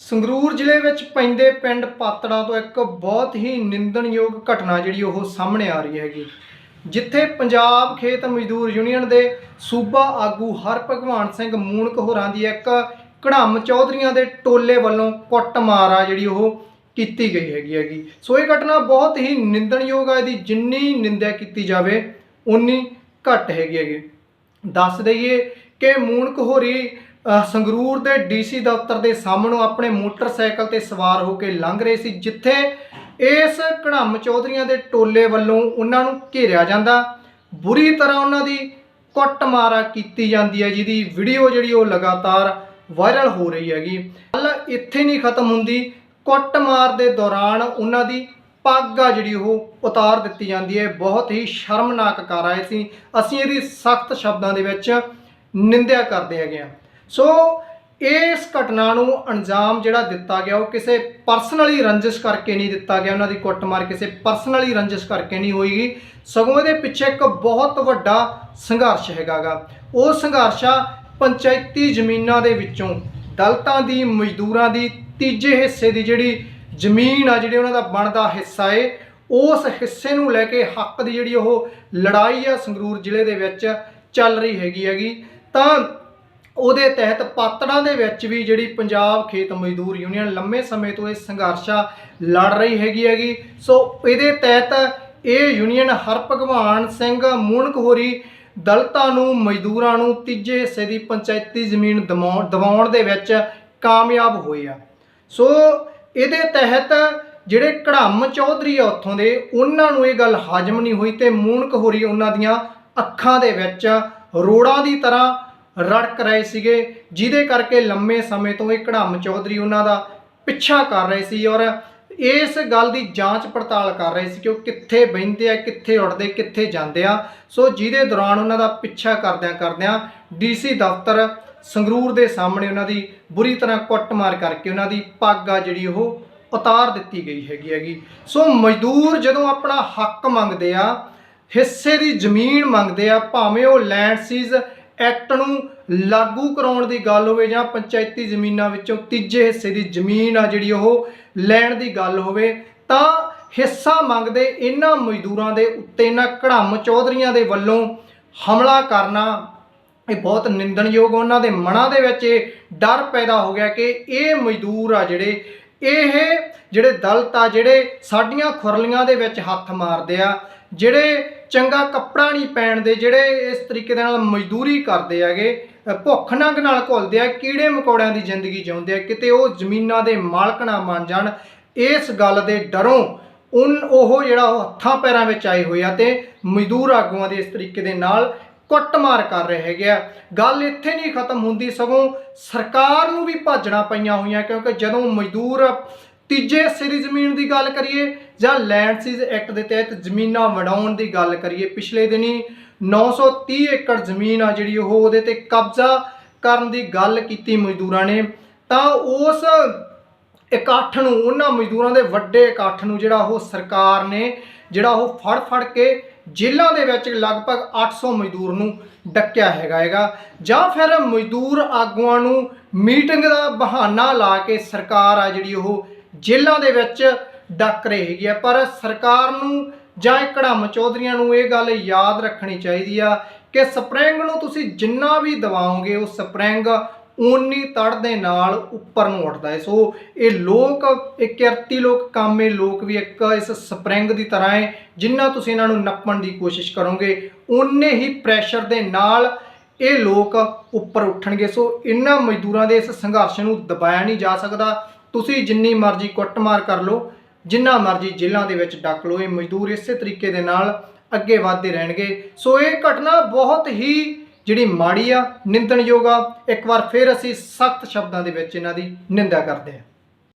ਸੰਗਰੂਰ ਜ਼ਿਲ੍ਹੇ ਵਿੱਚ ਪੈਂਦੇ ਪਿੰਡ ਪਾਤੜਾ ਤੋਂ ਇੱਕ ਬਹੁਤ ਹੀ ਨਿੰਦਣਯੋਗ ਘਟਨਾ ਜਿਹੜੀ ਉਹ ਸਾਹਮਣੇ ਆ ਰਹੀ ਹੈਗੀ। ਜਿੱਥੇ ਪੰਜਾਬ ਖੇਤ ਮਜ਼ਦੂਰ ਯੂਨੀਅਨ ਦੇ ਸੂਬਾ ਆਗੂ ਹਰ ਭਗਵਾਨ ਸਿੰਘ ਮੂਣਕ ਹੋਰਾਂ ਦੀ ਇੱਕ ਕੜਮ ਚੌਧਰੀਆਂ ਦੇ ਟੋਲੇ ਵੱਲੋਂ ਕੁੱਟਮਾਰ ਆ ਜਿਹੜੀ ਉਹ ਕੀਤੀ ਗਈ ਹੈਗੀ ਹੈਗੀ। ਸੋ ਇਹ ਘਟਨਾ ਬਹੁਤ ਹੀ ਨਿੰਦਣਯੋਗ ਆ, ਇਹਦੀ ਜਿੰਨੀ ਨਿੰਦਿਆ ਕੀਤੀ ਜਾਵੇ ਉਨੀ ਘੱਟ ਹੈਗੀ ਹੈਗੀ। ਦੱਸ ਦਈਏ ਕਿ ਮੂਣਕ ਹੋਰੀ ਸੰਗਰੂਰ ਦੇ ਡੀਸੀ ਦਫ਼ਤਰ ਦੇ ਸਾਹਮਣੋਂ ਆਪਣੇ ਮੋਟਰਸਾਈਕਲ ਤੇ ਸਵਾਰ ਹੋ ਕੇ ਲੰਘ ਰਹੇ ਸੀ, ਜਿੱਥੇ ਇਸ ਕੜਮ ਚੌਧਰੀਆਂ ਦੇ ਟੋਲੇ ਵੱਲੋਂ ਉਹਨਾਂ ਨੂੰ ਘੇਰਿਆ ਜਾਂਦਾ। ਬੁਰੀ ਤਰ੍ਹਾਂ ਉਹਨਾਂ ਦੀ ਕੁੱਟਮਾਰਾ ਕੀਤੀ ਜਾਂਦੀ ਹੈ, ਜਿਹਦੀ ਵੀਡੀਓ ਜਿਹੜੀ ਉਹ ਲਗਾਤਾਰ ਵਾਇਰਲ ਹੋ ਰਹੀ ਹੈਗੀ। ਗੱਲ ਇੱਥੇ ਨਹੀਂ ਖਤਮ ਹੁੰਦੀ, ਕੁੱਟਮਾਰ ਦੇ ਦੌਰਾਨ ਉਹਨਾਂ ਦੀ ਪੱਗ ਆ ਜਿਹੜੀ ਉਹ ਉਤਾਰ ਦਿੱਤੀ ਜਾਂਦੀ ਹੈ। ਬਹੁਤ ਹੀ ਸ਼ਰਮਨਾਕ ਕਰ ਆਏ ਸੀ। ਅਸੀਂ ਇਹਦੀ ਸਖਤ ਸ਼ਬਦਾਂ ਦੇ ਵਿੱਚ ਨਿੰਦਿਆ ਕਰਦੇ ਹੈਗੇ ਆ ਸੋ ਇਸ ਘਟਨਾ ਨੂੰ ਅੰਜਾਮ ਜਿਹੜਾ ਦਿੱਤਾ ਗਿਆ, ਉਹ ਕਿਸੇ ਪਰਸਨਲੀ ਰੰਜਿਸ਼ ਕਰਕੇ ਨਹੀਂ ਦਿੱਤਾ ਗਿਆ, ਉਹਨਾਂ ਦੀ ਕੁੱਟਮਾਰ ਕਿਸੇ ਪਰਸਨਲੀ ਰੰਜਿਸ਼ ਕਰਕੇ ਨਹੀਂ ਹੋਈਗੀ ਸਗੋਂ ਇਹਦੇ ਪਿੱਛੇ ਇੱਕ ਬਹੁਤ ਵੱਡਾ ਸੰਘਰਸ਼ ਹੈਗਾਗਾ ਉਹ ਸੰਘਰਸ਼ ਆ ਪੰਚਾਇਤੀ ਜ਼ਮੀਨਾਂ ਦੇ ਵਿੱਚੋਂ, ਦਲਤਾਂ ਦੀ, ਮਜ਼ਦੂਰਾਂ ਦੀ, ਤੀਜੇ ਹਿੱਸੇ ਦੀ ਜਿਹੜੀ ਜ਼ਮੀਨ ਆ, ਜਿਹੜੇ ਉਹਨਾਂ ਦਾ ਬਣਦਾ ਹਿੱਸਾ ਏ, ਉਸ ਹਿੱਸੇ ਨੂੰ ਲੈ ਕੇ ਹੱਕ ਦੀ ਜਿਹੜੀ ਉਹ ਲੜਾਈ ਆ ਸੰਗਰੂਰ ਜ਼ਿਲ੍ਹੇ ਦੇ ਵਿੱਚ ਚੱਲ ਰਹੀ ਹੈਗੀ ਹੈਗੀ। ਤਾਂ ਉਹਦੇ ਤਹਿਤ ਪਾਤੜਾਂ ਦੇ ਵਿੱਚ ਵੀ ਜਿਹੜੀ ਪੰਜਾਬ ਖੇਤ ਮਜ਼ਦੂਰ ਯੂਨੀਅਨ ਲੰਮੇ ਸਮੇਂ ਤੋਂ ਇਹ ਸੰਘਰਸ਼ਾ ਲੜ ਰਹੀ ਹੈਗੀ ਹੈਗੀ। ਸੋ ਇਹਦੇ ਤਹਿਤ ਇਹ ਯੂਨੀਅਨ ਹਰ ਭਗਵਾਨ ਸਿੰਘ ਮੂਣਕ ਹੋਰੀ ਦਲਤਾਂ ਨੂੰ, ਮਜ਼ਦੂਰਾਂ ਨੂੰ ਤੀਜੇ ਹਿੱਸੇ ਦੀ ਪੰਚਾਇਤੀ ਜ਼ਮੀਨ ਦਿਵਾਉਣ ਦਿਵਾਉਣ ਦੇ ਵਿੱਚ ਕਾਮਯਾਬ ਹੋਏ ਆ। ਸੋ ਇਹਦੇ ਤਹਿਤ ਜਿਹੜੇ ਕੜਮ ਚੌਧਰੀ ਆ ਉੱਥੋਂ ਦੇ, ਉਹਨਾਂ ਨੂੰ ਇਹ ਗੱਲ ਹਜਮ ਨਹੀਂ ਹੋਈ ਤੇ ਮੂਣਕ ਹੋਰੀ ਉਹਨਾਂ ਦੀਆਂ ਅੱਖਾਂ ਦੇ ਵਿੱਚ ਰੋੜਾਂ ਦੀ ਤਰ੍ਹਾਂ ਰੜਕ ਰਹੇ ਸੀਗੇ, ਜਿਹਦੇ ਕਰਕੇ ਲੰਮੇ ਸਮੇਂ ਤੋਂ ਇਹ ਕੜਾਮ ਚੌਧਰੀ ਉਹਨਾਂ ਦਾ ਪਿੱਛਾ ਕਰ ਰਹੇ ਸੀ ਔਰ ਇਸ ਗੱਲ ਦੀ ਜਾਂਚ ਪੜਤਾਲ ਕਰ ਰਹੇ ਸੀ ਕਿ ਉਹ ਕਿੱਥੇ ਬਹਿੰਦੇ ਆ, ਕਿੱਥੇ ਉੱਡਦੇ, ਕਿੱਥੇ ਜਾਂਦੇ ਆ। ਸੋ ਜਿਹਦੇ ਦੌਰਾਨ ਉਹਨਾਂ ਦਾ ਪਿੱਛਾ ਕਰਦਿਆਂ ਕਰਦਿਆਂ ਡੀਸੀ ਦਫ਼ਤਰ ਸੰਗਰੂਰ ਦੇ ਸਾਹਮਣੇ ਉਹਨਾਂ ਦੀ ਬੁਰੀ ਤਰ੍ਹਾਂ ਕੁੱਟਮਾਰ ਕਰਕੇ ਉਹਨਾਂ ਦੀ ਪੱਗ ਆ ਜਿਹੜੀ ਉਹ ਉਤਾਰ ਦਿੱਤੀ ਗਈ ਹੈਗੀ ਹੈਗੀ। ਸੋ ਮਜ਼ਦੂਰ ਜਦੋਂ ਆਪਣਾ ਹੱਕ ਮੰਗਦੇ ਆ, ਹਿੱਸੇ ਦੀ ਜ਼ਮੀਨ ਮੰਗਦੇ ਆ, ਭਾਵੇਂ ਉਹ ਲੈਂਡ ਸੀਜ਼ ਐਕਟ ਨੂੰ ਲਾਗੂ ਕਰਾਉਣ ਦੀ ਗੱਲ ਹੋਵੇ ਜਾਂ ਪੰਚਾਇਤੀ ਜ਼ਮੀਨਾਂ ਵਿੱਚੋਂ ਤੀਜੇ ਹਿੱਸੇ ਦੀ ਜ਼ਮੀਨ ਆ ਜਿਹੜੀ ਉਹ ਲੈਣ ਦੀ ਗੱਲ ਹੋਵੇ, ਤਾਂ ਹਿੱਸਾ ਮੰਗਦੇ ਇਹਨਾਂ ਮਜ਼ਦੂਰਾਂ ਦੇ ਉੱਤੇ, ਇਹਨਾਂ ਕੜਮ ਚੌਧਰੀਆਂ ਦੇ ਵੱਲੋਂ ਹਮਲਾ ਕਰਨਾ, ਇਹ ਬਹੁਤ ਨਿੰਦਣਯੋਗ ਉਹਨਾਂ ਦੇ ਮਨਾਂ ਦੇ ਵਿੱਚ ਇਹ ਡਰ ਪੈਦਾ ਹੋ ਗਿਆ ਕਿ ਇਹ ਮਜ਼ਦੂਰ ਆ ਜਿਹੜੇ ਇਹ ਜਿਹੜੇ ਦਲਤ ਆ, ਜਿਹੜੇ ਸਾਡੀਆਂ ਖੁਰਲੀਆਂ ਦੇ ਵਿੱਚ ਹੱਥ ਮਾਰਦੇ ਆ, ਜਿਹੜੇ ਚੰਗਾ ਕੱਪੜਾ ਨਹੀਂ ਪਹਿਨਦੇ, ਜਿਹੜੇ ਇਸ ਤਰੀਕੇ ਦੇ ਨਾਲ ਮਜ਼ਦੂਰੀ ਕਰਦੇ ਹੈਗੇ ਭੁੱਖ ਨੰਗ ਨਾਲ ਘੁਲਦੇ ਆ, ਕੀੜੇ ਮਕੌੜਿਆਂ ਦੀ ਜ਼ਿੰਦਗੀ ਜਿਉਂਦੇ ਆ, ਕਿਤੇ ਉਹ ਜ਼ਮੀਨਾਂ ਦੇ ਮਾਲਕ ਨਾ ਬਣ ਜਾਣ, ਇਸ ਗੱਲ ਦੇ ਡਰੋਂ ਉਨ ਉਹ ਜਿਹੜਾ ਉਹ ਹੱਥਾਂ ਪੈਰਾਂ ਵਿੱਚ ਆਏ ਹੋਏ ਆ ਤੇ ਮਜ਼ਦੂਰ ਆਗੂਆਂ ਦੇ ਇਸ ਤਰੀਕੇ ਦੇ ਨਾਲ ਕੁੱਟਮਾਰ ਕਰ ਰਹੇ ਹੈਗੇ ਆ। ਗੱਲ ਇੱਥੇ ਨਹੀਂ ਖਤਮ ਹੁੰਦੀ, ਸਗੋਂ ਸਰਕਾਰ ਨੂੰ ਵੀ ਭਾਜਣਾ ਪਈਆਂ ਹੋਈਆਂ, ਕਿਉਂਕਿ ਜਦੋਂ ਮਜ਼ਦੂਰ ਤੀਜੇ ਸਿਰੀ ਜ਼ਮੀਨ ਦੀ ਗੱਲ ਕਰੀਏ, ਜਾਂ ਲੈਂਡ ਸੀਜ਼ ਐਕਟ ਦੇ ਤਹਿਤ ਜ਼ਮੀਨਾਂ ਵਡਾਉਣ ਦੀ ਗੱਲ ਕਰੀਏ, ਪਿਛਲੇ ਦਿਨੀ 930 ਏਕੜ ਜ਼ਮੀਨ ਆ ਜਿਹੜੀ ਉਹ ਉਹਦੇ ਤੇ ਕਬਜ਼ਾ ਕਰਨ ਦੀ ਗੱਲ ਕੀਤੀ ਮਜ਼ਦੂਰਾਂ ਨੇ, ਤਾਂ ਉਸ ਇਕੱਠ ਨੂੰ, ਉਹਨਾਂ ਮਜ਼ਦੂਰਾਂ ਦੇ ਵੱਡੇ ਇਕੱਠ ਨੂੰ ਜਿਹੜਾ ਉਹ ਸਰਕਾਰ ਨੇ, ਜਿਹੜਾ ਉਹ ਫੜ ਫੜ ਕੇ ਜੇਲ੍ਹਾਂ ਦੇ ਵਿੱਚ ਲਗਭਗ 800 ਮਜ਼ਦੂਰ ਨੂੰ ਡੱਕਿਆ ਹੈਗਾ ਹੈਗਾ। ਜਾਂ ਫਿਰ ਮਜ਼ਦੂਰ ਆਗੂਆਂ ਨੂੰ ਮੀਟਿੰਗ ਦਾ ਬਹਾਨਾ ਲਾ ਕੇ ਸਰਕਾਰ ਆ ਜਿਹੜੀ ਉਹ ਜੇਲ੍ਹਾਂ ਦੇ ਵਿੱਚ ਡੱਕ ਰਹੀ ਹੈਗੀ ਆ। ਪਰ ਸਰਕਾਰ ਨੂੰ ਜਾਂ ਇਹ ਕੜਮ ਚੌਧਰੀਆਂ ਨੂੰ ਇਹ ਗੱਲ ਯਾਦ ਰੱਖਣੀ ਚਾਹੀਦੀ ਆ ਕਿ ਸਪਰਿੰਗ ਨੂੰ ਤੁਸੀਂ ਜਿੰਨਾ ਵੀ ਦਵਾਓਗੇ, ਉਹ ਸਪਰਿੰਗ ਓਨੀ ਤੜ ਦੇ ਨਾਲ ਉੱਪਰ ਨੂੰ ਉੱਠਦਾ ਹੈ। ਸੋ ਇਹ ਲੋਕ, ਇਹ ਕਿਰਤੀ ਲੋਕ ਕਾਮੇ ਲੋਕ ਵੀ ਇੱਕ ਇਸ ਸਪਰਿੰਗ ਦੀ ਤਰ੍ਹਾਂ ਹੈ, ਜਿੰਨਾ ਤੁਸੀਂ ਇਹਨਾਂ ਨੂੰ ਨੱਪਣ ਦੀ ਕੋਸ਼ਿਸ਼ ਕਰੋਗੇ, ਓਨੇ ਹੀ ਪ੍ਰੈਸ਼ਰ ਦੇ ਨਾਲ ਇਹ ਲੋਕ ਉੱਪਰ ਉੱਠਣਗੇ। ਸੋ ਇਹਨਾਂ ਮਜ਼ਦੂਰਾਂ ਦੇ ਇਸ ਸੰਘਰਸ਼ ਨੂੰ ਦਬਾਇਆ ਨਹੀਂ ਜਾ ਸਕਦਾ। ਤੁਸੀਂ ਜਿੰਨੀ ਮਰਜ਼ੀ ਕੁੱਟਮਾਰ ਕਰ ਲਓ, ਜਿੰਨਾ ਮਰਜ਼ੀ ਜੇਲ੍ਹਾਂ ਦੇ ਵਿੱਚ ਡੱਕ ਲਓ, ਇਹ ਮਜ਼ਦੂਰ ਇਸੇ ਤਰੀਕੇ ਦੇ ਨਾਲ ਅੱਗੇ ਵਧਦੇ ਰਹਿਣਗੇ। ਸੋ ਇਹ ਘਟਨਾ ਬਹੁਤ ਹੀ ਜਿਹੜੀ ਮਾੜੀ ਆ, ਨਿੰਦਣਯੋਗ ਆ, ਇੱਕ ਵਾਰ ਫਿਰ ਅਸੀਂ ਸਖਤ ਸ਼ਬਦਾਂ ਦੇ ਵਿੱਚ ਇਹਨਾਂ ਦੀ ਨਿੰਦਾ ਕਰਦੇ ਹਾਂ।